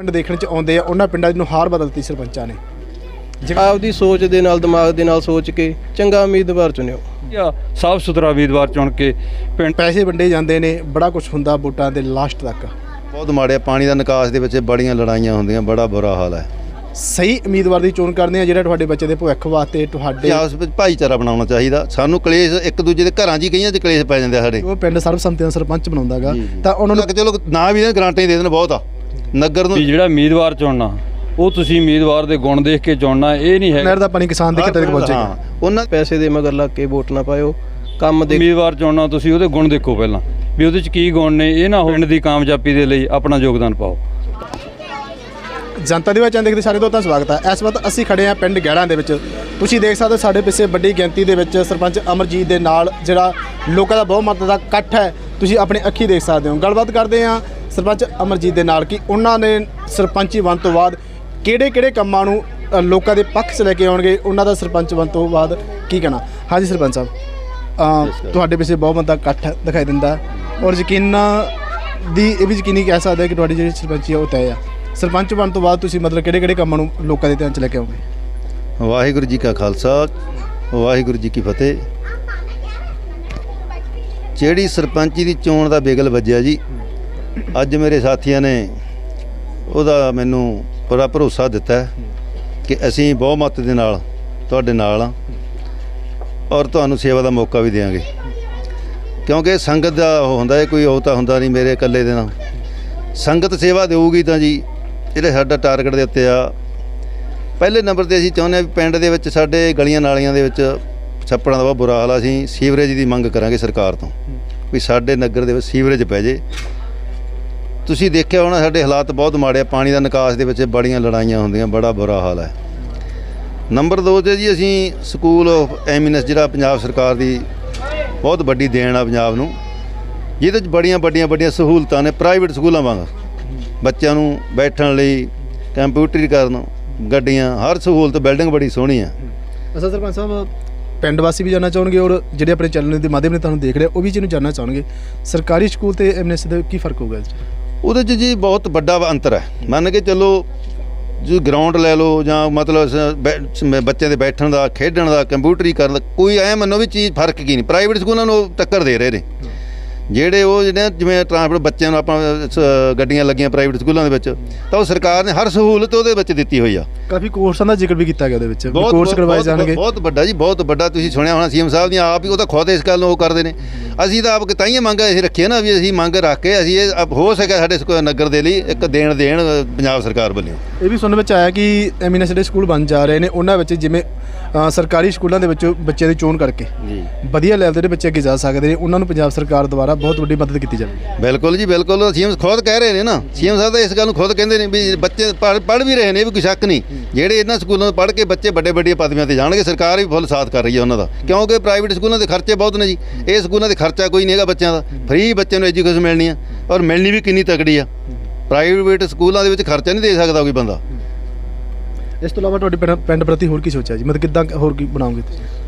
ਪਿੰਡ ਦੇਖਣ ਚ ਆਉਂਦੇ ਆ ਉਹਨਾਂ ਪਿੰਡਾਂ ਨੂੰ ਹਾਰ ਬਦਲਤੀ ਸਰਪੰਚਾਂ ਨੇ। ਆਪਦੀ ਸੋਚ ਦੇ ਨਾਲ ਦਿਮਾਗ ਦੇ ਨਾਲ ਸੋਚ ਕੇ ਚੰਗਾ ਉਮੀਦਵਾਰ ਚੁਣਿਓ। ਜਾਂ ਸਾਫ਼ ਸੁਥਰਾ ਉਮੀਦਵਾਰ ਚੁਣ ਕੇ ਪਿੰਡ ਪੈਸੇ ਵੰਡੇ ਜਾਂਦੇ ਨੇ ਬੜਾ ਕੁਝ ਹੁੰਦਾ ਵੋਟਾਂ ਦੇ ਲਾਸਟ ਤੱਕ। ਬਹੁਤ ਮਾੜੇ। ਪਾਣੀ ਦਾ ਨਿਕਾਸ ਦੇ ਵਿੱਚ ਬੜੀਆਂ ਲੜਾਈਆਂ ਹੁੰਦੀਆਂ ਬੜਾ ਬੁਰਾ ਹਾਲ ਹੈ। ਸਹੀ ਉਮੀਦਵਾਰ ਦੀ ਚੋਣ ਕਰਦੇ ਆ ਜਿਹੜਾ ਤੁਹਾਡੇ ਬੱਚੇ ਦੇ ਭਵਿੱਖ ਵਾਸਤੇ ਤੁਹਾਡੇ ਆਪਸ ਵਿੱਚ ਭਾਈਚਾਰਾ ਬਣਾਉਣਾ ਚਾਹੀਦਾ। ਸਾਨੂੰ ਕਲੇਸ਼ ਇੱਕ ਦੂਜੇ ਦੇ ਘਰਾਂ 'ਚ ਹੀ ਕਈਆਂ 'ਚ ਕਲੇਸ਼ ਪੈ ਜਾਂਦੇ ਆ ਸਾਡੇ। ਉਹ ਪਿੰਡ ਸਰਬਸੰਮਤੀ ਨਾਲ ਸਰਪੰਚ ਬਣਾਉਂਦਾਗਾ ਤਾਂ ਉਹਨਾਂ ਨੂੰ ਲੱਗ ਚਲੋ ਨਾ ਵੀ ਗਰਾਂਟਾਂ ਹੀ ਦੇ ਦੇਣ ਬਹੁਤ ਆ। ਨਗਰ ਨੂੰ ਵੀ ਜਿਹੜਾ ਉਮੀਦਵਾਰ ਚੁਣਨਾ ਉਹ ਤੁਸੀਂ ਉਮੀਦਵਾਰ ਦੇ ਗੁਣ ਦੇਖ ਕੇ ਚੁਣਨਾ ਇਹ ਨਹੀਂ ਹੈ ਨਹਿਰ ਦਾ ਪਾਣੀ ਕਿਸਾਨ ਦੇ ਕਿਤੇ ਤੱਕ ਪਹੁੰਚੇਗਾ। ਉਹਨਾਂ ਪੈਸੇ ਦੇ ਮਗਰ ਲੱਗ ਕੇ ਵੋਟ ਨਾ ਪਾਇਓ ਕੰਮ ਦੇ ਉਮੀਦਵਾਰ ਚੁਣਨਾ ਤੁਸੀਂ ਉਹਦੇ ਗੁਣ ਦੇਖੋ ਪਹਿਲਾਂ। ਵੀ ਉਹਦੇ ਚ ਕੀ ਗੁਣ ਨੇ ਇਹ ਨਾ ਪਿੰਡ ਦੀ ਕਾਮਯਾਬੀ ਦੇ ਲਈ ਆਪਣਾ ਯੋਗਦਾਨ ਪਾਓ। ਜਨਤਾ ਦੀ ਵਾਚਾਂ ਦੇਖਦੇ ਸਾਰੇ ਦੋਸਤਾਂ ਦਾ ਸਵਾਗਤ ਹੈ। ਇਸ ਵਕਤ ਅਸੀਂ ਖੜੇ ਹਾਂ ਪਿੰਡ ਗਹਿੜਾਂ ਦੇ ਵਿੱਚ। ਤੁਸੀਂ ਦੇਖ ਸਕਦੇ ਹੋ ਸਾਡੇ ਪਿੱਛੇ ਵੱਡੀ ਗਿਣਤੀ ਦੇ ਵਿੱਚ ਸਰਪੰਚ ਅਮਰਜੀਤ ਦੇ ਨਾਲ ਜਿਹੜਾ ਲੋਕਾਂ ਦਾ ਬਹੁਮਤ ਦਾ ਇਕੱਠ ਹੈ ਤੁਸੀਂ ਆਪਣੀ ਅੱਖੀ ਦੇਖ ਸਕਦੇ ਹੋ। ਗੱਲਬਾਤ ਕਰਦੇ ਹਾਂ ਸਰਪੰਚ ਅਮਰਜੀਤ ਦੇ ਨਾਲ ਕਿ ਉਹਨਾਂ ਨੇ ਸਰਪੰਚੀ ਬਣ ਤੋਂ ਬਾਅਦ ਕਿਹੜੇ ਕਿਹੜੇ ਕੰਮਾਂ ਨੂੰ ਅ, ਲੋਕਾਂ ਦੇ ਪੱਖ 'ਚ ਲੈ ਕੇ ਆਉਣਗੇ ਉਹਨਾਂ ਦਾ ਸਰਪੰਚ ਬਣ ਤੋਂ ਬਾਅਦ ਕੀ ਕਹਿਣਾ? ਹਾਂਜੀ ਸਰਪੰਚ ਸਾਹਿਬ ਅ, ਤੁਹਾਡੇ ਪਿੱਛੇ ਬਹੁਤ ਬੰਦਾ ਇਕੱਠ ਦਿਖਾਈ ਦਿੰਦਾ ਔਰ ਯਕੀਨਾਂ ਦੀ ਇਹ ਵੀ ਯਕੀਨੀ ਕਹਿ ਸਕਦੇ ਕਿ ਤੁਹਾਡੀ ਜਿਹੜੀ ਸਰਪੰਚੀ ਆ ਉਹ ਤੈਅ ਆ। ਸਰਪੰਚ ਬਣ ਤੋਂ ਬਾਅਦ ਤੁਸੀਂ ਮਤਲਬ ਕਿਹੜੇ ਕਿਹੜੇ ਕੰਮਾਂ ਨੂੰ ਲੋਕਾਂ ਦੇ ਧਿਆਨ 'ਚ ਲੈ ਕੇ ਆਓਗੇ? ਵਾਹਿਗੁਰੂ ਜੀ ਕਾ ਖਾਲਸਾ ਵਾਹਿਗੁਰੂ ਜੀ ਕੀ ਫਤਿਹ। ਜਿਹੜੀ ਸਰਪੰਚੀ ਦੀ ਚੋਣ ਦਾ ਬੇਗਲ ਵੱਜਿਆ ਜੀ ਅੱਜ ਮੇਰੇ ਸਾਥੀਆਂ ਨੇ ਉਹਦਾ ਮੈਨੂੰ ਬੜਾ ਭਰੋਸਾ ਦਿੱਤਾ ਕਿ ਅਸੀਂ ਬਹੁਮਤ ਦੇ ਨਾਲ ਤੁਹਾਡੇ ਨਾਲ ਆ ਔਰ ਤੁਹਾਨੂੰ ਸੇਵਾ ਦਾ ਮੌਕਾ ਵੀ ਦੇਵਾਂਗੇ। ਕਿਉਂਕਿ ਸੰਗਤ ਦਾ ਉਹ ਹੁੰਦਾ ਹੈ, ਕੋਈ ਉਹ ਤਾਂ ਹੁੰਦਾ ਨਹੀਂ ਮੇਰੇ ਇਕੱਲੇ ਦੇ ਨਾਲ। ਸੰਗਤ ਸੇਵਾ ਦੇਊਗੀ ਤਾਂ ਜੀ, ਜਿਹੜੇ ਸਾਡਾ ਟਾਰਗੇਟ ਦੇ ਉੱਤੇ ਆ। ਪਹਿਲੇ ਨੰਬਰ ਤੇ ਅਸੀਂ ਚਾਹੁੰਦੇ ਹਾਂ ਵੀ ਪਿੰਡ ਦੇ ਵਿੱਚ ਸਾਡੇ ਗਲੀਆਂ ਨਾਲੀਆਂ ਦੇ ਵਿੱਚ ਛੱਪੜਾਂ ਦਾ ਬਹੁਤ ਬੁਰਾ ਹਾਲ ਆ। ਅਸੀਂ ਸੀਵਰੇਜ ਦੀ ਮੰਗ ਕਰਾਂਗੇ ਸਰਕਾਰ ਤੋਂ ਵੀ ਸਾਡੇ ਨਗਰ ਦੇ ਵਿੱਚ ਸੀਵਰੇਜ ਪੈ ਜੇ। ਤੁਸੀਂ ਦੇਖਿਆ ਹੋਣਾ ਸਾਡੇ ਹਾਲਾਤ ਬਹੁਤ ਮਾੜੇ ਆ, ਪਾਣੀ ਦਾ ਨਿਕਾਸ ਦੇ ਵਿੱਚ ਬੜੀਆਂ ਲੜਾਈਆਂ ਹੁੰਦੀਆਂ, ਬੜਾ ਬੁਰਾ ਹਾਲ ਹੈ। ਨੰਬਰ 2 ਤੇ ਜੀ ਅਸੀਂ ਸਕੂਲ ਆਫ ਐਮਿਨੈਂਸ, ਜਿਹੜਾ ਪੰਜਾਬ ਸਰਕਾਰ ਦੀ ਬਹੁਤ ਵੱਡੀ ਦੇਣ ਆ ਪੰਜਾਬ ਨੂੰ, ਜਿਹਦੇ 'ਚ ਬੜੀਆਂ ਵੱਡੀਆਂ ਵੱਡੀਆਂ ਸਹੂਲਤਾਂ ਨੇ, ਪ੍ਰਾਈਵੇਟ ਸਕੂਲਾਂ ਵਾਂਗ। ਬੱਚਿਆਂ ਨੂੰ ਬੈਠਣ ਲਈ ਕੰਪਿਊਟਰੀਕਰਨ ਗੱਡੀਆਂ, ਹਰ ਸਹੂਲਤ, ਬਿਲਡਿੰਗ ਬੜੀ ਸੋਹਣੀ ਆ। ਅਸਲ ਸਰਪੰਚ ਸਾਹਿਬ, ਪਿੰਡ ਵਾਸੀ ਵੀ ਜਾਣਾ ਚਾਹਣਗੇ ਔਰ ਜਿਹੜੇ ਆਪਣੇ ਚੈਨਲ ਦੇ ਮਾਧਿਅਮ ਨੇ ਤੁਹਾਨੂੰ ਦੇਖ ਰਹੇ ਉਹ ਵੀ ਜਿਹਨੂੰ ਜਾਣਨਾ ਚਾਹਣਗੇ। ਸਰਕਾਰੀ ਸਕੂਲ ਤੇ ਐਮਐਨਐਸ ਦਾ ਕੀ ਫ਼ਰਕ ਹੋਊਗਾ ਇਸ 'ਚ? ਉਹਦੇ 'ਚ ਜੀ ਬਹੁਤ ਵੱਡਾ ਅੰਤਰ ਹੈ। ਮੰਨ ਕੇ ਚੱਲੋ, ਜੋ ਗਰਾਊਂਡ ਲੈ ਲਓ ਜਾਂ ਮਤਲਬ ਬੱਚਿਆਂ ਦੇ ਬੈਠਣ ਦਾ, ਖੇਡਣ ਦਾ ਕੰਪਿਊਟਰੀਕਰਨ ਦਾ, ਕੋਈ ਐ ਮੰਨੋ ਵੀ ਚੀਜ਼ ਫ਼ਰਕ ਕੀ ਨਹੀਂ। ਪ੍ਰਾਈਵੇਟ ਸਕੂਲਾਂ ਨੂੰ ਟੱਕਰ ਦੇ ਰਹੇ ਨੇ। ਜਿਹੜੇ ਉਹ ਜਿਹੜੇ ਜਿਵੇਂ ਟਰਾਂਸਪੋਰਟ ਬੱਚਿਆਂ ਨੂੰ ਆਪਾਂ ਗੱਡੀਆਂ ਲੱਗੀਆਂ ਪ੍ਰਾਈਵੇਟ ਸਕੂਲਾਂ ਦੇ ਵਿੱਚ ਤਾਂ ਉਹ ਸਰਕਾਰ ਨੇ ਹਰ ਸਹੂਲਤ ਉਹਦੇ ਵਿੱਚ ਦਿੱਤੀ ਹੋਈ ਆ। ਕਾਫੀ ਕੋਰਸਾਂ ਦਾ ਜ਼ਿਕਰ ਵੀ ਕੀਤਾ ਗਿਆ ਉਹਦੇ ਵਿੱਚ ਕੋਰਸ ਕਰਵਾਏ ਜਾਣਗੇ। ਬਹੁਤ ਵੱਡਾ ਜੀ ਬਹੁਤ ਵੱਡਾ ਤੁਸੀਂ ਸੁਣਿਆ ਹੋਣਾ ਸੀਐਮ ਸਾਹਿਬ ਦੀਆਂ ਆਪ ਹੀ ਉਹ ਤਾਂ ਖੁਦ ਇਸ ਗੱਲ ਨੂੰ ਉਹ ਕਰਦੇ ਨੇ। ਅਸੀਂ ਤਾਂ ਆਪ ਤਾਈਆਂ ਮੰਗ ਅਸੀਂ ਰੱਖੀ ਹੈ ਨਾ ਵੀ ਅਸੀਂ ਮੰਗ ਰੱਖ ਕੇ ਅਸੀਂ ਇਹ ਹੋ ਸਕਿਆ ਸਾਡੇ ਨਗਰ ਦੇ ਲਈ ਇੱਕ ਦੇਣ ਦੇਣ ਪੰਜਾਬ ਸਰਕਾਰ ਵੱਲੋਂ। ਇਹ ਵੀ ਸੁਣਨ ਵਿੱਚ ਆਇਆ ਕਿ ਜਿਹੜੇ ਸਕੂਲ ਬਣ ਜਾ ਰਹੇ ਨੇ ਉਹਨਾਂ ਵਿੱਚ ਜਿਵੇਂ ਸਰਕਾਰੀ ਸਕੂਲਾਂ ਦੇ ਵਿੱਚ ਬੱਚਿਆਂ ਦੀ ਚੋਣ ਕਰਕੇ ਜੀ। ਵਧੀਆ ਲੈਵਲ ਦੇ ਬੱਚੇ ਅੱਗੇ ਜਾ ਸਕਦੇ ਨੇ ਉਹਨਾਂ ਨੂੰ ਪੰਜਾਬ ਸਰਕਾਰ ਦੁਆਰਾ ਬਹੁਤ ਵੱਡੀ ਮਦਦ ਕੀਤੀ ਜਾਵੇ। ਬਿਲਕੁਲ ਜੀ ਬਿਲਕੁਲ। ਸੀਐਮ ਖੁਦ ਕਹਿ ਰਹੇ ਨੇ ਨਾ ਸੀਐਮ ਸਾਹਿਬ ਤਾਂ ਇਸ ਗੱਲ ਨੂੰ ਖੁਦ ਕਹਿੰਦੇ ਨੇ ਵੀ ਬੱਚੇ ਪੜ੍ਹ ਵੀ ਰਹੇ ਨੇ ਇਹ ਵੀ ਕੋਈ ਸ਼ੱਕ ਨਹੀਂ। ਜਿਹੜੇ ਇਹਨਾਂ ਸਕੂਲਾਂ ਤੋਂ ਪੜ੍ਹ ਕੇ ਬੱਚੇ ਵੱਡੇ ਵੱਡੀਆਂ ਪਦਵੀਆਂ ਤੇ ਜਾਣਗੇ ਸਰਕਾਰ ਵੀ ਫੁੱਲ ਸਾਥ ਕਰ ਰਹੀ ਹੈ ਉਹਨਾਂ ਦਾ। ਕਿਉਂਕਿ ਪ੍ਰਾਈਵੇਟ ਸਕੂਲਾਂ ਦੇ ਖਰਚੇ ਬਹੁਤ ਨੇ ਜੀ। ਇਹ ਸਕੂਲਾਂ ਦੇ ਖਰਚਾ ਕੋਈ ਨਹੀਂ ਹੈਗਾ ਬੱਚਿਆਂ ਦਾ। ਫ੍ਰੀ ਬੱਚਿਆਂ ਨੂੰ ਐਜੂਕੇਸ਼ਨ ਮਿਲਣੀ ਆ ਔਰ ਮਿਲਣੀ ਵੀ ਕਿੰਨੀ ਤਕੜੀ ਆ। ਪ੍ਰਾਈਵੇਟ ਸਕੂਲਾਂ ਦੇ ਵਿੱਚ ਖਰਚਾ ਨਹੀਂ ਦੇ ਸਕਦਾ ਕੋਈ ਬੰਦਾ। ਇਸ ਤੋਂ ਇਲਾਵਾ ਤੁਹਾਡੇ ਪਿੰਡ- ਪ੍ਰਤੀ ਹੋਰ ਕੀ ਸੋਚਿਆ ਜੀ? ਮਤਲਬ ਕਿੱਦਾਂ ਹੋਰ ਕੀ ਬਣਾਓਗੇ ਤੁਸੀਂ?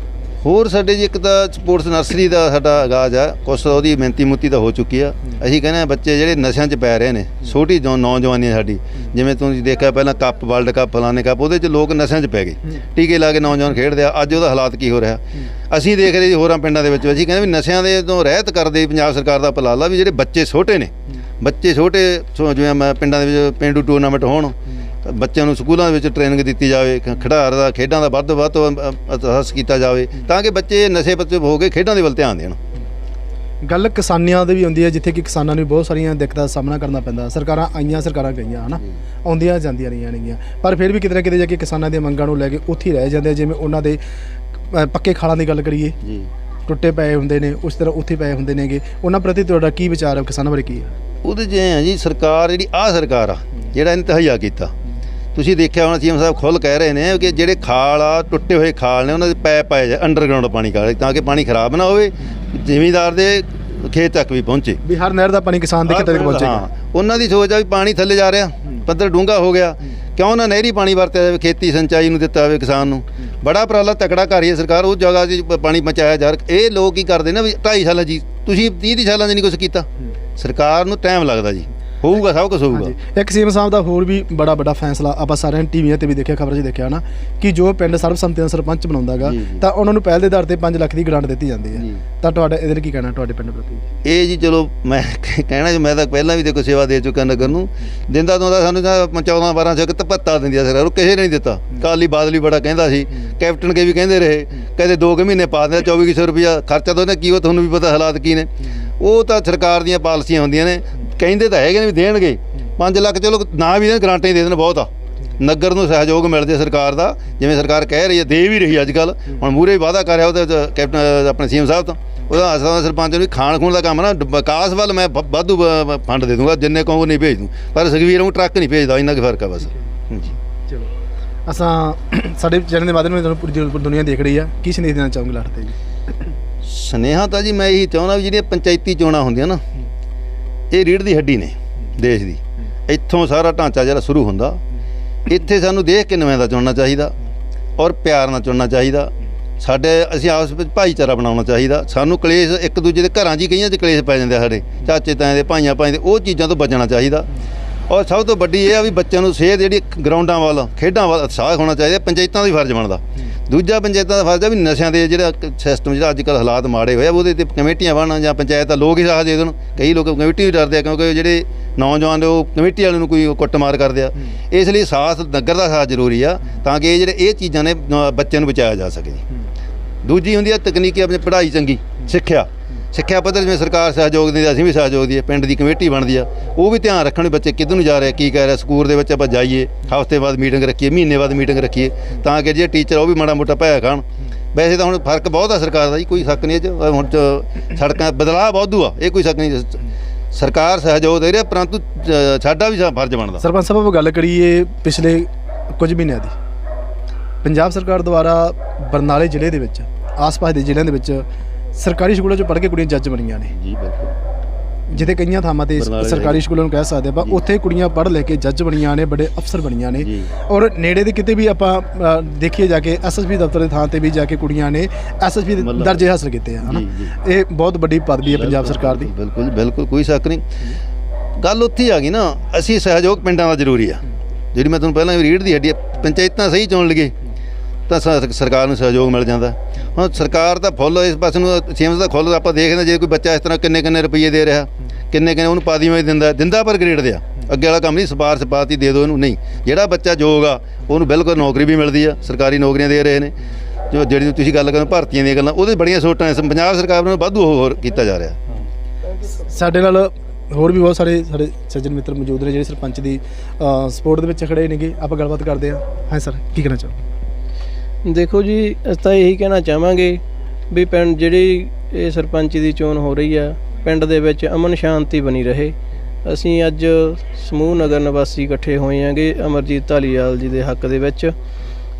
ਹੋਰ ਸਾਡੇ ਜੀ ਇੱਕ ਤਾਂ ਸਪੋਰਟਸ ਨਰਸਰੀ ਦਾ ਸਾਡਾ ਆਗਾਜ਼ ਆ ਕੁਛ ਉਹਦੀ ਮਿਹਨਤੀ ਮੁੱਤੀ ਤਾਂ ਹੋ ਚੁੱਕੀ ਆ। ਅਸੀਂ ਕਹਿੰਦੇ ਆ ਬੱਚੇ ਜਿਹੜੇ ਨਸ਼ਿਆਂ 'ਚ ਪੈ ਰਹੇ ਨੇ ਛੋਟੀ ਜੋ ਨੌਜਵਾਨੀ ਸਾਡੀ। ਜਿਵੇਂ ਤੁਸੀਂ ਦੇਖਿਆ ਪਹਿਲਾਂ ਕੱਪ ਵਰਲਡ ਕੱਪ ਫਲਾਣੇ ਕੱਪ ਉਹਦੇ 'ਚ ਲੋਕ ਨਸ਼ਿਆਂ 'ਚ ਪੈ ਗਏ। ਟੀਕੇ ਲਾ ਕੇ ਨੌਜਵਾਨ ਖੇਡਦੇ ਆ ਅੱਜ ਉਹਦਾ ਹਾਲਾਤ ਕੀ ਹੋ ਰਿਹਾ? ਅਸੀਂ ਦੇਖ ਰਹੇ ਜੀ ਹੋਰਾਂ ਪਿੰਡਾਂ ਦੇ ਵਿੱਚ ਅਸੀਂ ਕਹਿੰਦੇ ਵੀ ਨਸ਼ਿਆਂ ਦੇ ਤੋਂ ਰਹਿਤ ਕਰਦੇ ਪੰਜਾਬ ਸਰਕਾਰ ਦਾ ਉਪਰਾਲਾ ਵੀ ਜਿਹੜੇ ਬੱਚੇ ਛੋਟੇ ਨੇ। ਬੱਚੇ ਛੋਟੇ ਜਿਵੇਂ ਮੈਂ ਪਿੰਡਾਂ ਦੇ ਵਿੱਚ ਪਿੰਡੂ ਟੂਰਨਾਮੈਂਟ ਹੋਣ ਤਾਂ ਬੱਚਿਆਂ ਨੂੰ ਸਕੂਲਾਂ ਦੇ ਵਿੱਚ ਟ੍ਰੇਨਿੰਗ ਦਿੱਤੀ ਜਾਵੇ ਖਿਡਾਰ ਦਾ ਖੇਡਾਂ ਦਾ ਵੱਧ ਵੱਧ ਅਭਿਆਸ ਕੀਤਾ ਜਾਵੇ ਤਾਂ ਕਿ ਬੱਚੇ ਨਸ਼ੇ ਪੱਤੇ ਹੋ ਕੇ ਖੇਡਾਂ ਦੇ ਵੱਲ ਧਿਆਨ ਦੇਣ। ਗੱਲ ਕਿਸਾਨੀਆਂ ਦੀ ਵੀ ਹੁੰਦੀ ਹੈ ਜਿੱਥੇ ਕਿ ਕਿਸਾਨਾਂ ਨੂੰ ਬਹੁਤ ਸਾਰੀਆਂ ਦਿੱਕਤਾਂ ਦਾ ਸਾਹਮਣਾ ਕਰਨਾ ਪੈਂਦਾ। ਸਰਕਾਰਾਂ ਆਈਆਂ ਸਰਕਾਰਾਂ ਗਈਆਂ ਹਨਾ? ਆਉਂਦੀਆਂ ਜਾਂਦੀਆਂ ਰਹੀਆਂ ਨੇਗੀਆਂ। ਪਰ ਫਿਰ ਵੀ ਕਿਤੇ ਨਾ ਕਿਤੇ ਜਾ ਕੇ ਕਿਸਾਨਾਂ ਦੀਆਂ ਮੰਗਾਂ ਨੂੰ ਲੈ ਕੇ ਉੱਥੇ ਹੀ ਰਹਿ ਜਾਂਦੇ ਜਿਵੇਂ ਉਹਨਾਂ ਦੇ ਪੱਕੇ ਖਾਲਾਂ ਦੀ ਗੱਲ ਕਰੀਏ। ਜੀ। ਟੁੱਟੇ ਪਏ ਹੁੰਦੇ ਨੇ ਉਸ ਤਰ੍ਹਾਂ ਉੱਥੇ ਪਏ ਹੁੰਦੇ ਨੇਗੇ। ਉਹਨਾਂ ਪ੍ਰਤੀ ਤੁਹਾਡਾ ਕੀ ਵਿਚਾਰ ਹੈ ਕਿਸਾਨਾਂ ਬਾਰੇ ਕੀ ਹੈ? ਉਹਦੇ 'ਚ ਐਂ ਆ ਜੀ ਸਰਕਾਰ ਜਿਹੜੀ ਆ ਸਰਕਾਰ ਆ ਜਿਹੜਾ ਇਹਨੇ ਤਹਈਆ ਕੀਤਾ ਤੁਸੀਂ ਦੇਖਿਆ ਹੋਣਾ ਸੀਐਮ ਸਾਹਿਬ ਖੁੱਲ ਕਹਿ ਰਹੇ ਨੇ ਕਿ ਜਿਹੜੇ ਖਾਲ ਆ ਟੁੱਟੇ ਹੋਏ ਖਾਲ ਨੇ ਉਹਨਾਂ ਦੇ ਪੈਪ ਪਾਏ ਜਾ ਅੰਡਰਗਰਾਉਂਡ ਪਾਣੀ ਕਾਲੇ ਤਾਂ ਕਿ ਪਾਣੀ ਖਰਾਬ ਨਾ ਹੋਵੇ ਜ਼ਿਮੀਂਦਾਰ ਦੇ ਖੇਤ ਤੱਕ ਵੀ ਪਹੁੰਚੇ। ਵੀ ਹਰ ਨਹਿਰ ਦਾ ਪਾਣੀ ਕਿਸਾਨ ਦੇ ਖੇਤਾਂ ਤੱਕ ਪਹੁੰਚੇਗਾ। ਹਾਂ। ਉਹਨਾਂ ਦੀ ਸੋਚ ਆ ਵੀ ਪਾਣੀ ਥੱਲੇ ਜਾ ਰਿਹਾ ਪੱਧਰ ਡੂੰਘਾ ਹੋ ਗਿਆ। ਕਿਉਂ ਨਾ ਨਹਿਰੀ ਪਾਣੀ ਵਰਤਿਆ ਜਾਵੇ ਖੇਤੀ ਸਿੰਚਾਈ ਨੂੰ ਦਿੱਤਾ ਜਾਵੇ ਕਿਸਾਨ ਨੂੰ। ਬੜਾ ਉਪਰਾਲਾ ਤਕੜਾ ਕਰ ਰਹੀ ਹੈ ਸਰਕਾਰ ਉਹ ਜਗ੍ਹਾ 'ਚ ਪਾਣੀ ਪਹੁੰਚਾਇਆ ਜਾ ਇਹ ਲੋਕ ਕੀ ਕਰਦੇ ਨੇ ਵੀ 2.5 ਸਾਲਾਂ ਜੀ ਤੁਸੀਂ 30 ਸਾਲਾਂ 'ਚ ਨਹੀਂ ਕੁਝ ਕੀਤਾ। ਸਰਕਾਰ ਨੂੰ ਟਾਈਮ ਲੱਗਦਾ ਜੀ। ਹੋਊਗਾ ਸਭ ਕੁਝ ਹੋਊਗਾ। ਹਾਂਜੀ। ਇੱਕ ਸੀਐਮ ਸਾਹਿਬ ਦਾ ਹੋਰ ਵੀ ਬੜਾ ਵੱਡਾ ਫੈਸਲਾ ਆਪਾਂ ਸਾਰਿਆਂ ਨੇ ਟੀਵੀਆਂ ਤੇ ਵੀ ਦੇਖਿਆ ਖਬਰਾਂ 'ਚ ਦੇਖਿਆ ਨਾ ਕਿ ਜੋ ਪਿੰਡ ਸਰਬਸੰਮਤੀ ਨਾਲ ਸਰਪੰਚ ਬਣਾਉਂਦਾਗਾ। ਤਾਂ ਉਹਨਾਂ ਨੂੰ ਪਹਿਲ ਦੇ ਆਧਾਰ ਤੇ 5 ਲੱਖ ਦੀ ਗ੍ਰਾਂਟ ਦਿੱਤੀ ਜਾਂਦੀ ਹੈ। ਤਾਂ ਤੁਹਾਡਾ ਇਹਦੇ ਲਈ ਕੀ ਕਹਿਣਾ ਤੁਹਾਡੇ ਪਿੰਡ ਪ੍ਰਤੀ? ਇਹ ਜੀ ਚਲੋ ਮੈਂ ਕਹਿਣਾ ਜੀ ਮੈਂ ਤਾਂ ਪਹਿਲਾਂ ਵੀ ਦੇਖੋ ਸੇਵਾ ਦੇ ਚੁੱਕਾ ਨਗਰ ਨੂੰ। ਦਿੰਦਾ ਤੋਂ ਸਾਨੂੰ ਤਾਂ 14 12 ਸੌ ਕਿਤੇ ਭੱਤਾ ਦਿੰਦੀ ਆ ਸਰਕਾਰ ਉਹ ਕਿਸੇ ਨੇ ਨਹੀਂ ਦਿੱਤਾ। ਕਾਲੀ ਬਾਦਲ ਬੜਾ ਕਹਿੰਦਾ ਸੀ ਕੈਪਟਨ ਕੇ ਵੀ ਕਹਿੰਦੇ ਰਹੇ ਕਹਿੰਦੇ 2 ਕੁ ਮਹੀਨੇ ਪਾ ਦਿੰਦੇ 2400 ਰੁਪਇਆ ਖਰਚਾ ਤਾਂ ਉਹਨੇ ਕੀ ਉਹ ਤੁਹਾਨੂੰ ਵੀ ਪਤਾ ਹਾਲਾਤ ਕੀ ਨੇ। ਉਹ ਤਾਂ ਸਰਕਾਰ ਦੀਆਂ ਪਾਲਿਸੀਆਂ ਹੁੰਦੀਆਂ ਨੇ ਕਹਿੰਦੇ ਤਾਂ ਹੈਗੇ ਨੇ ਵੀ ਦੇਣਗੇ। 5 ਲੱਖ ਚਲੋ ਨਾ ਵੀ ਦੇਣ ਗਰਾਂਟਾਂ ਹੀ ਦੇ ਦੇਣ ਬਹੁਤ ਆ। ਨਗਰ ਨੂੰ ਸਹਿਯੋਗ ਮਿਲ ਜੇ ਸਰਕਾਰ ਦਾ ਜਿਵੇਂ ਸਰਕਾਰ ਕਹਿ ਰਹੀ ਹੈ ਦੇ ਵੀ ਰਹੀ ਅੱਜ ਕੱਲ ਹੁਣ ਮੂਰੇ ਵਾਅਦਾ ਕਰ ਰਿਹਾ ਉਹਦੇ ਕੈਪਟਨ ਆਪਣੇ ਸੀਐਮ ਸਾਹਿਬ ਤੋਂ। ਉਹਦਾ ਅਸਲ ਸਰਪੰਚ ਨੂੰ ਖਾਣ ਖੂਣ ਦਾ ਕੰਮ ਨਾ ਵਿਕਾਸ ਵੱਲ ਮੈਂ ਵਾਧੂ ਫੰਡ ਦੇ ਦੂੰਗਾ ਜਿੰਨੇ ਕਹੋ ਨਹੀਂ ਭੇਜ ਦੂੰ। ਪਰ ਸੁਖਵੀਰ ਨੂੰ ਟਰੱਕ ਨਹੀਂ ਭੇਜਦਾ ਇੰਨਾ ਕੁ ਫ਼ਰਕ ਆ ਬਸ। ਹਾਂਜੀ ਚਲੋ ਅਸਾਂ ਸਾਡੇ ਚੈਨਲ ਦੇ ਮਾਧਿਅਮ ਨਾਲ ਪੂਰੀ ਦੁਨੀਆ ਦੇਖ ਰਹੀ ਆ। ਕੀ ਸੰਦੇਸ਼ ਦੇਣਾ ਚਾਹੋਗੇ ਲਾਟ ਤੇ ਜੀ? ਸੁਨੇਹਾ ਤਾਂ ਜੀ ਮੈਂ ਇਹੀ ਚਾਹੁੰਦਾ ਵੀ ਜਿਹੜੀਆਂ ਪੰਚਾਇਤੀ ਚੋਣਾਂ ਹੁੰਦੀਆਂ ਨਾ ਇਹ ਰੀੜ ਦੀ ਹੱਡੀ ਨੇ ਦੇਸ਼ ਦੀ। ਇੱਥੋਂ ਸਾਰਾ ਢਾਂਚਾ ਜਿਹੜਾ ਸ਼ੁਰੂ ਹੁੰਦਾ, ਇੱਥੇ ਸਾਨੂੰ ਦੇਖ ਕੇ ਦਾ ਚੁਣਨਾ ਚਾਹੀਦਾ ਔਰ ਪਿਆਰ ਨਾਲ ਚੁਣਨਾ ਚਾਹੀਦਾ। ਸਾਡੇ ਅਸੀਂ ਆਪਸ ਵਿੱਚ ਭਾਈਚਾਰਾ ਬਣਾਉਣਾ ਚਾਹੀਦਾ। ਸਾਨੂੰ ਕਲੇਸ਼ ਇੱਕ ਦੂਜੇ ਦੇ ਘਰਾਂ 'ਚ ਹੀ ਕਈਆਂ 'ਚ ਕਲੇਸ਼ ਪੈ ਜਾਂਦੇ ਆ ਸਾਡੇ, ਚਾਚੇ ਤਾਏ ਦੇ, ਭਾਈਆਂ ਭਾਈ ਦੇ, ਉਹ ਚੀਜ਼ਾਂ ਤੋਂ ਬਚਣਾ ਚਾਹੀਦਾ। ਔਰ ਸਭ ਤੋਂ ਵੱਡੀ ਇਹ ਆ ਵੀ ਬੱਚਿਆਂ ਨੂੰ ਸਿਹਤ ਜਿਹੜੀ ਗਰਾਊਂਡਾਂ ਵੱਲ, ਖੇਡਾਂ ਵੱਲ ਉਤਸ਼ਾਹ ਹੋਣਾ ਚਾਹੀਦਾ, ਪੰਚਾਇਤਾਂ ਦਾ ਵੀ ਫਰਜ਼ ਬਣਦਾ। ਦੂਜਾ ਪੰਚਾਇਤਾਂ ਦਾ ਫਰਜ਼ ਆ ਵੀ ਨਸ਼ਿਆਂ ਦੇ ਜਿਹੜਾ ਸਿਸਟਮ ਜਿਹੜਾ ਅੱਜ ਕੱਲ੍ਹ ਹਾਲਾਤ ਮਾੜੇ ਹੋਏ ਆ ਉਹਦੇ ਤੇ ਕਮੇਟੀਆਂ ਬਣਨ ਜਾਂ ਪੰਚਾਇਤ ਦਾ ਲੋਕ ਹੀ ਸਾਥ ਦੇ ਦੇਣ। ਕਈ ਲੋਕ ਕਮੇਟੀ ਵੀ ਡਰਦੇ ਆ ਕਿਉਂਕਿ ਜਿਹੜੇ ਨੌਜਵਾਨ ਨੇ ਉਹ ਕਮੇਟੀ ਵਾਲੇ ਨੂੰ ਕੋਈ ਕੁੱਟਮਾਰ ਕਰਦੇ ਆ। ਇਸ ਲਈ ਸਾਥ ਨਗਰ ਦਾ ਸਾਥ ਜ਼ਰੂਰੀ ਆ ਤਾਂ ਕਿ ਇਹ ਜਿਹੜੇ ਇਹ ਚੀਜ਼ਾਂ ਨੇ ਬੱਚਿਆਂ ਨੂੰ ਬਚਾਇਆ ਜਾ ਸਕੇ ਜੀ। ਦੂਜੀ ਹੁੰਦੀ ਆ ਤਕਨੀਕੀ ਆਪਣੀ ਪੜ੍ਹਾਈ ਚੰਗੀ ਸਿੱਖਿਆ। ਸਿੱਖਿਆ ਪੱਧਰ ਜਿਵੇਂ ਸਰਕਾਰ ਸਹਿਯੋਗ ਦਿੰਦੀ ਆ, ਅਸੀਂ ਵੀ ਸਹਿਯੋਗ ਦਈਏ ਪਿੰਡ ਦੀ ਕਮੇਟੀ ਬਣਦੀ ਆ ਉਹ ਵੀ ਧਿਆਨ ਰੱਖਣ ਬੱਚੇ ਕਿੱਧਰ ਨੂੰ ਜਾ ਰਹੇ ਕੀ ਕਹਿ ਰਿਹਾ ਸਕੂਲ ਦੇ ਵਿੱਚ ਆਪਾਂ ਜਾਈਏ ਹਫ਼ਤੇ ਬਾਅਦ ਮੀਟਿੰਗ ਰੱਖੀਏ ਮਹੀਨੇ ਬਾਅਦ ਮੀਟਿੰਗ ਰੱਖੀਏ ਤਾਂ ਕਿ ਜੇ ਟੀਚਰ ਉਹ ਵੀ ਮਾੜਾ ਮੋਟਾ ਭੈ ਖਾਣ। ਵੈਸੇ ਤਾਂ ਹੁਣ ਫ਼ਰਕ ਬਹੁਤ ਆ ਸਰਕਾਰ ਦਾ ਜੀ ਕੋਈ ਸ਼ੱਕ ਨਹੀਂ ਇਹ ਹੁਣ ਸੜਕਾਂ ਬਦਲਾਅ ਵਾਧੂ ਆ ਇਹ ਕੋਈ ਸ਼ੱਕ ਨਹੀਂ ਸਰਕਾਰ ਸਹਿਯੋਗ ਦੇ ਰਹੀ ਆ ਪਰੰਤੂ ਸਾਡਾ ਵੀ ਫਰਜ਼ ਬਣਦਾ। ਸਰਪੰਚ ਸਾਹਿਬ ਆਪਾਂ ਗੱਲ ਕਰੀਏ ਪਿਛਲੇ ਕੁਝ ਮਹੀਨਿਆਂ ਦੀ। ਪੰਜਾਬ ਸਰਕਾਰ ਦੁਆਰਾ ਬਰਨਾਲੇ ਜ਼ਿਲ੍ਹੇ ਦੇ ਵਿੱਚ ਆਸ-ਪਾਸ ਦੇ ਜ਼ਿਲ੍ਹਿਆਂ ਦੇ ਵਿੱਚ ਸਰਕਾਰੀ ਸਕੂਲਾਂ 'ਚ ਪੜ੍ਹ ਕੇ ਕੁੜੀਆਂ ਜੱਜ ਬਣੀਆਂ ਨੇ। ਜੀ ਬਿਲਕੁਲ। ਜਿੱਥੇ ਕਈਆਂ ਥਾਵਾਂ ਤੇ ਬਰਨਾਲੇ ਸਰਕਾਰੀ ਸਕੂਲਾਂ ਨੂੰ ਕਹਿ ਸਕਦੇ ਆਪਾਂ ਉੱਥੇ ਕੁੜੀਆਂ ਪੜ੍ਹ ਲੈ ਕੇ ਜੱਜ ਬਣੀਆਂ ਨੇ ਬੜੇ ਅਫਸਰ ਬਣੀਆਂ ਨੇ। ਜੀ। ਔਰ ਨੇੜੇ ਦੇ ਕਿਤੇ ਵੀ ਆਪਾਂ ਅ, ਦੇਖੀਏ ਜਾ ਕੇ ਐਸਐਸਪੀ ਦਫ਼ਤਰ ਦੇ ਥਾਂ ਤੇ ਵੀ ਜਾ ਕੇ ਕੁੜੀਆਂ ਨੇ ਐਸਐਸਪੀ ਦੇ ਮਤਲਬ- ਦਰਜੇ ਹਾਸਲ ਕੀਤੇ ਆ ਹਨਾ? ਜੀ, ਇਹ ਬਹੁਤ ਵੱਡੀ ਪਦਵੀ ਹੈ ਪੰਜਾਬ ਸਰਕਾਰ ਦੀ। ਬਿਲਕੁਲ ਬਿਲਕੁਲ ਕੋਈ ਸ਼ੱਕ ਨਹੀਂ। ਗੱਲ ਉੱਥੇ ਆ ਗਈ ਨਾ ਅਸੀਂ ਸਹਿਯੋਗ ਪਿੰਡਾਂ ਦਾ ਜ਼ਰੂਰੀ ਆ। ਜਿਹੜੀ ਮੈਂ ਤੁਹਾਨੂੰ ਪਹਿਲਾਂ ਵੀ ਰੀੜ ਦੀ ਹੱਡੀ ਆ, ਪੰਚਾਇਤਾਂ ਸਹੀ ਚੁਣ ਲਈਏ ਤਾਂ ਸ- ਸਰਕਾਰ ਨੂੰ ਸਹਿਯੋਗ ਮਿਲ ਜਾਂਦਾ। ਹੁਣ ਸਰਕਾਰ ਦਾ ਫੁੱਲ ਇਸ ਪਾਸੇ ਨੂੰ ਸੀਐਮ ਦਾ ਖੁੱਲ ਆਪਾਂ ਦੇਖਦੇ ਹਾਂ, ਜੇ ਕੋਈ ਬੱਚਾ ਇਸ ਤਰ੍ਹਾਂ ਕਿੰਨੇ ਕਿੰਨੇ ਰੁਪਏ ਦੇ ਰਿਹਾ ਕਿੰਨੇ ਕਿੰਨੇ ਉਹਨੂੰ ਪਾਦੀ ਵਿੱਚ ਦਿੰਦਾ ਦਿੰਦਾ ਪਰ ਗ੍ਰੇਡ ਦੇ ਆ। ਅੱਗੇ ਵਾਲਾ ਕੰਮ ਨਹੀਂ ਸਪਾਰ ਸਪਾਤੀ ਦੇ ਦਿਓ ਇਹਨੂੰ, ਨਹੀਂ। ਜਿਹੜਾ ਬੱਚਾ ਯੋਗ ਆ, ਉਹਨੂੰ ਬਿਲਕੁਲ ਨੌਕਰੀ ਵੀ ਮਿਲਦੀ ਆ, ਸਰਕਾਰੀ ਨੌਕਰੀਆਂ ਦੇ ਰਹੇ ਨੇ। ਜੋ ਜਿਹੜੀ ਤੁਸੀਂ ਗੱਲ ਕਰਦੇ ਭਰਤੀਆਂ ਦੀਆਂ ਗੱਲਾਂ, ਉਹਦੇ ਬੜੀਆਂ ਸੋਟਾਂ ਨੇ। ਪੰਜਾਬ ਸਰਕਾਰ ਨੂੰ ਵਾਧੂ ਹੋਰ ਕੀਤਾ ਜਾ ਰਿਹਾ। ਸਾਡੇ ਨਾਲ ਹੋਰ ਵੀ ਬਹੁਤ ਸਾਰੇ ਸਾਡੇ ਸੱਜਣ ਮਿੱਤਰ ਮੌਜੂਦ ਨੇ, ਜਿਹੜੇ ਸਰਪੰਚ ਦੀ ਸਪੋਰਟ ਦੇ ਵਿੱਚ ਖੜੇ ਨੇਗੇ। ਆਪਾਂ ਗੱਲਬਾਤ ਕਰਦੇ ਹਾਂ। ਹਾਂ ਸਰ ਕੀ ਕਹਿਣਾ ਚਾਹੋ ਦੇਖੋ ਜੀ, ਅਸੀਂ ਤਾਂ ਇਹੀ ਕਹਿਣਾ ਚਾਹਾਂਗੇ ਵੀ ਪਿੰਡ ਜਿਹੜੀ ਇਹ ਸਰਪੰਚ ਦੀ ਚੋਣ ਹੋ ਰਹੀ ਆ, ਪਿੰਡ ਦੇ ਵਿੱਚ ਅਮਨ ਸ਼ਾਂਤੀ ਬਣੀ ਰਹੇ। ਅਸੀਂ ਅੱਜ ਸਮੂਹ ਨਗਰ ਨਿਵਾਸੀ ਇਕੱਠੇ ਹੋਏ ਆਂਗੇ ਅਮਰਜੀਤ ਢਾਲੀਵਾਲ ਜੀ ਦੇ ਹੱਕ ਦੇ ਵਿੱਚ।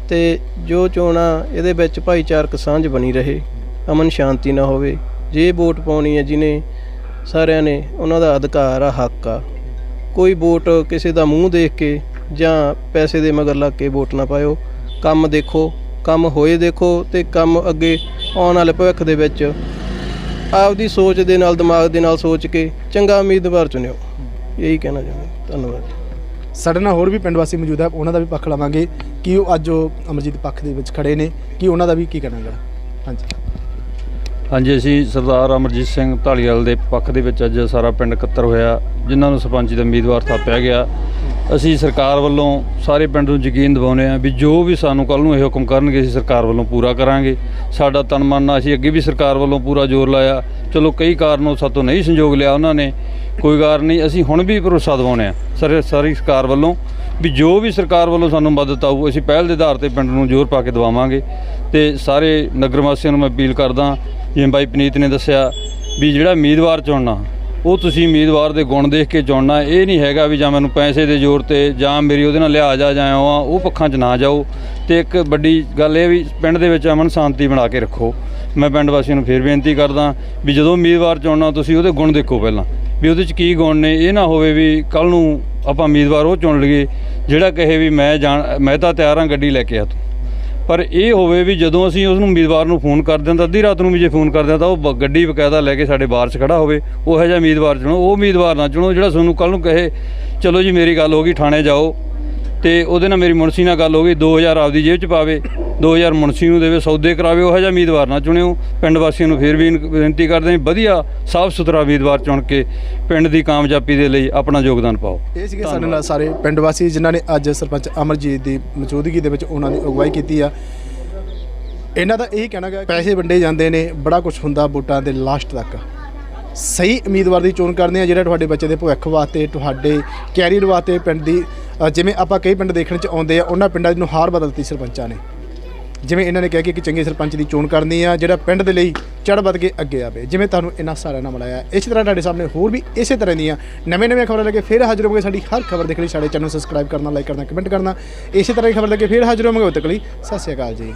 ਤੇ ਜੋ ਚੋਣਾਂ ਇਹਦੇ ਵਿੱਚ ਭਾਈਚਾਰਕ ਸਾਂਝ ਬਣੀ ਰਹੇ, ਅਮਨ ਸ਼ਾਂਤੀ ਨਾ ਹੋਵੇ, ਜੇ ਵੋਟ ਪਾਉਣੀ ਹੈ ਜਿਹਨੇ, ਸਾਰਿਆਂ ਨੇ, ਉਹਨਾਂ ਦਾ ਅਧਿਕਾਰ ਆ, ਹੱਕ ਆ। ਕੋਈ ਵੋਟ ਕਿਸੇ ਦਾ ਮੂੰਹ ਦੇਖ ਕੇ ਜਾਂ ਪੈਸੇ ਦੇ ਮਗਰ ਲੱਗ ਕੇ ਵੋਟ ਨਾ ਪਾਇਓ, ਕੰਮ ਦੇਖੋ। ਕੰਮ ਹੋਏ ਦੇਖੋ ਤੇ ਕੰਮ ਅੱਗੇ ਆਉਣ ਵਾਲੇ ਭਵਿੱਖ ਦੇ ਵਿੱਚ ਆਪਦੀ ਸੋਚ ਦੇ ਨਾਲ ਦਿਮਾਗ ਦੇ ਨਾਲ ਸੋਚ ਕੇ ਚੰਗਾ ਉਮੀਦਵਾਰ ਚੁਣਿਓ। ਇਹੀ ਕਹਿਣਾ ਚਾਹੁੰਦਾ। ਧੰਨਵਾਦ। ਸਾਡੇ ਨਾਲ ਹੋਰ ਵੀ ਪਿੰਡ ਵਾਸੀ ਮੌਜੂਦ ਹੈ ਉਹਨਾਂ ਦਾ ਵੀ ਪੱਖ ਲਵਾਂਗੇ ਕਿ ਉਹ ਅੱਜ ਉਹ ਅਮਰਜੀਤ ਪੱਖ ਦੇ ਵਿੱਚ ਖੜੇ ਨੇ ਕਿ ਉਹਨਾਂ ਦਾ ਵੀ ਕੀ ਕਹਿਣਾ ਗਾ ਹਾਂਜੀ। ਹਾਂਜੀ ਅਸੀਂ ਸਰਦਾਰ ਅਮਰਜੀਤ ਸਿੰਘ ਢਾਲੀਵਾਲ ਦੇ ਪੱਖ ਦੇ ਵਿੱਚ ਅੱਜ ਸਾਰਾ ਪਿੰਡ ਇਕੱਤਰ ਹੋਇਆ ਜਿਨ੍ਹਾਂ ਨੂੰ ਸਰਪੰਚ ਦਾ ਉਮੀਦਵਾਰ ਥਾਪਿਆ ਗਿਆ। ਅਸੀਂ ਸਰਕਾਰ ਵੱਲੋਂ ਸਾਰੇ ਪਿੰਡ ਨੂੰ ਯਕੀਨ ਦਿਵਾਉਂਦੇ ਹਾਂ ਵੀ ਜੋ ਵੀ ਸਾਨੂੰ ਕੱਲ ਨੂੰ ਇਹ ਹੁਕਮ ਕਰਨਗੇ, ਅਸੀਂ ਸਰਕਾਰ ਵੱਲੋਂ ਪੂਰਾ ਕਰਾਂਗੇ। ਸਾਡਾ ਤਨ ਮਨ ਨਾਲ ਅਸੀਂ ਅੱਗੇ ਵੀ ਸਰਕਾਰ ਵੱਲੋਂ ਪੂਰਾ ਜ਼ੋਰ ਲਾਇਆ। ਚਲੋ ਕਈ ਕਾਰਨੋਂ ਸਾਤੋਂ ਨਹੀਂ ਸੰਯੋਗ ਲਿਆ ਉਹਨਾਂ ਨੇ। ਕੋਈ ਕਾਰਨ ਨਹੀਂ, ਅਸੀਂ ਹੁਣ ਵੀ ਭਰੋਸਾ ਦਿਵਾਉਂਦੇ ਹਾਂ ਸਾਰੇ ਸਾਰੀ ਸਰਕਾਰ ਵੱਲੋਂ ਵੀ ਜੋ ਵੀ ਸਰਕਾਰ ਵੱਲੋਂ ਸਾਨੂੰ ਮਦਦ ਆਊ, ਅਸੀਂ ਪਹਿਲ ਦੇ ਆਧਾਰ ਤੇ ਪਿੰਡ ਨੂੰ ਜ਼ੋਰ ਪਾ ਕੇ ਦਵਾਵਾਂਗੇ। ਤੇ ਸਾਰੇ ਨਗਰ ਵਾਸੀਆਂ ਨੂੰ ਮੈਂ ਅਪੀਲ ਕਰਦਾ ਜਿਵੇਂ ਬਾਈ ਪਨੀਤ ਨੇ ਦੱਸਿਆ ਵੀ ਜਿਹੜਾ ਉਮੀਦਵਾਰ ਚੁਣਨਾ ਉਹ ਤੁਸੀਂ ਉਮੀਦਵਾਰ ਦੇ ਗੁਣ ਦੇਖ ਕੇ ਚੁਣਨਾ ਇਹ ਨਹੀਂ ਹੈਗਾ ਵੀ ਜਾਂ ਮੈਨੂੰ ਪੈਸੇ ਦੇ ਜ਼ੋਰ ਤੇ ਜਾਂ ਮੇਰੀ ਉਹਦੇ ਨਾਲ ਲਿਹਾਜ਼ ਆ ਜਾਂ ਆ, ਉਹ ਪੱਖਾਂ 'ਚ ਨਾ ਜਾਓ। ਤੇ ਇੱਕ ਵੱਡੀ ਗੱਲ ਇਹ ਵੀ ਪਿੰਡ ਦੇ ਵਿੱਚ ਅਮਨ ਸ਼ਾਂਤੀ ਬਣਾ ਕੇ ਰੱਖੋ। ਮੈਂ ਪਿੰਡ ਵਾਸੀਆਂ ਨੂੰ ਫੇਰ ਬੇਨਤੀ ਕਰਦਾ ਵੀ ਜਦੋਂ ਉਮੀਦਵਾਰ ਚੁਣਨਾ, ਤੁਸੀਂ ਉਹਦੇ ਗੁਣ ਦੇਖੋ ਪਹਿਲਾਂ। ਵੀ ਉਹਦੇ 'ਚ ਕੀ ਗੁਣ ਨੇ, ਇਹ ਨਾ ਹੋਵੇ ਵੀ ਕੱਲ ਨੂੰ ਆਪਾਂ ਉਮੀਦਵਾਰ ਉਹ ਚੁਣ ਲਈਏ, ਜਿਹੜਾ ਕਹੇ ਵੀ ਮੈਂ ਜਾਣ, ਮੈਂ ਤਾਂ ਤਿਆਰ ਹਾਂ ਗੱਡੀ ਲੈ ਕੇ ਆ ਤੂੰ। ਪਰ ਇਹ ਹੋਵੇ ਵੀ ਜਦੋਂ ਅਸੀਂ ਉਸ ਨੂੰ ਉਮੀਦਵਾਰ ਨੂੰ ਫੋਨ ਕਰਦੇ ਹਾਂ ਤਾਂ ਅੱਧੀ ਰਾਤ ਨੂੰ ਵੀ ਜੇ ਫੋਨ ਕਰਦੇ ਹਾਂ ਤਾਂ ਉਹ ਬ- ਗੱਡੀ ਬਕਾਇਦਾ ਲੈ ਕੇ ਸਾਡੇ ਬਾਹਰ 'ਚ ਖੜਾ ਹੋਵੇ। ਉਹੋ ਜਿਹਾ ਉਮੀਦਵਾਰ ਚੁਣੋ। ਉਹ ਉਮੀਦਵਾਰ ਨਾ ਚੁਣੋ ਜਿਹੜਾ ਤੁਹਾਨੂੰ ਕੱਲ ਨੂੰ ਕਹੇ, ਚਲੋ ਜੀ, ਮੇਰੀ ਗੱਲ ਹੋ ਗਈ, ਥਾਣੇ ਜਾਓ। ਤੇ ਉਹਦੇ ਨਾਲ ਮੇਰੀ ਮੁਨਸੀ ਨਾਲ ਗੱਲ ਹੋ ਗਈ 2000 ਆਪਦੀ ਜੇਬ 'ਚ ਪਾਵੇ 2000 ਮੁਨਸੀ ਨੂੰ ਦੇਵੇ ਸੌਦੇ ਕਰਾਵੇ ਉਹੋ ਜਿਹਾ ਉਮੀਦਵਾਰ ਨਾ ਚੁਣਿਓ। ਪਿੰਡ ਵਾਸੀਆਂ ਨੂੰ ਫੇਰ ਵੀ ਬੇਨਤੀ ਕਰਦੇ ਹਾਂ ਵਧੀਆ ਸਾਫ਼ ਸੁਥਰਾ ਉਮੀਦਵਾਰ ਚੁਣ ਕੇ ਪਿੰਡ ਦੀ ਕਾਮਯਾਬੀ ਦੇ ਲਈ ਆਪਣਾ ਯੋਗਦਾਨ ਪਾਓ। ਇਹ ਸੀਗੇ ਸਾਡੇ ਨਾਲ ਸਾਰੇ ਪਿੰਡ ਵਾਸੀ ਜਿਨ੍ਹਾਂ ਨੇ ਅੱਜ ਸਰਪੰਚ ਅਮਰਜੀਤ ਦੀ ਮੌਜੂਦਗੀ ਦੇ ਵਿੱਚ ਉਹਨਾਂ ਦੀ ਅਗਵਾਈ ਕੀਤੀ ਆ। ਇਹਨਾਂ ਦਾ ਇਹ ਕਹਿਣਾ ਗਿਆ ਪੈਸੇ ਵੰਡੇ ਜਾਂਦੇ ਨੇ ਬੜਾ ਕੁਝ ਹੁੰਦਾ ਵੋਟਾਂ ਦੇ ਲਾਸਟ ਤੱਕ। ਸਹੀ ਉਮੀਦਵਾਰ ਦੀ ਚੋਣ ਕਰਦੇ ਆ ਜਿਹੜਾ ਤੁਹਾਡੇ ਬੱਚੇ ਦੇ ਭਵਿੱਖ ਵਾਸਤੇ ਤੁਹਾਡੇ ਕੈਰੀਅਰ ਵਾਸਤੇ ਪਿੰਡ ਦੀ ਅ, ਜਿਵੇਂ ਆਪਾਂ ਕਈ ਪਿੰਡ ਦੇਖਣ ਚ ਆਉਂਦੇ ਆ ਉਹਨਾਂ ਪਿੰਡਾਂ ਨੂੰ ਹਾਰ ਬਦਲਤੀ ਸਰਪੰਚਾਂ ਨੇ। ਜਿਵੇਂ ਇਹਨਾਂ ਨੇ ਕਿਹਾ ਕਿ ਇੱਕ ਚੰਗੇ ਸਰਪੰਚ ਦੀ ਚੋਣ ਕਰਨੀ ਆ ਜਿਹੜਾ ਪਿੰਡ ਦੇ ਲਈ ਚੜ੍ਹ ਵੱਧ ਕੇ ਅੱਗੇ ਆਵੇ। ਜਿਵੇਂ ਤੁਹਾਨੂੰ ਇਹਨਾਂ ਸਾਰਿਆਂ ਨਾਲ ਮਿਲਾਇਆ ਇਸੇ ਤਰ੍ਹਾਂ ਤੁਹਾਡੇ ਸਾਹਮਣੇ ਹੋਰ ਵੀ ਇਸੇ ਤਰ੍ਹਾਂ ਦੀਆਂ ਨਵੇਂ ਨਵੇਂ ਖਬਰਾਂ ਲੈ ਕੇ ਫਿਰ ਹਾਜ਼ਰ ਹੋਵਾਂਗੇ। ਸਾਡੀ ਹਰ ਖਬਰ ਦੇਖਣ ਲਈ ਸਾਡੇ ਚੈਨਲ ਨੂੰ ਸਬਸਕ੍ਰਾਈਬ ਕਰਨਾ ਲਾਈਕ ਕਰਨਾ ਕਮੈਂਟ ਕਰਨਾ। ਇਸੇ ਤਰ੍ਹਾਂ ਦੀ ਖਬਰ ਲੈ ਕੇ ਫਿਰ ਹਾਜ਼ਰ ਹੋਵਾਂਗੇ। ਉਦੋਂ ਤੱਕ ਲਈ ਸਤਿ ਸ਼੍ਰੀ ਅਕਾਲ ਜੀ।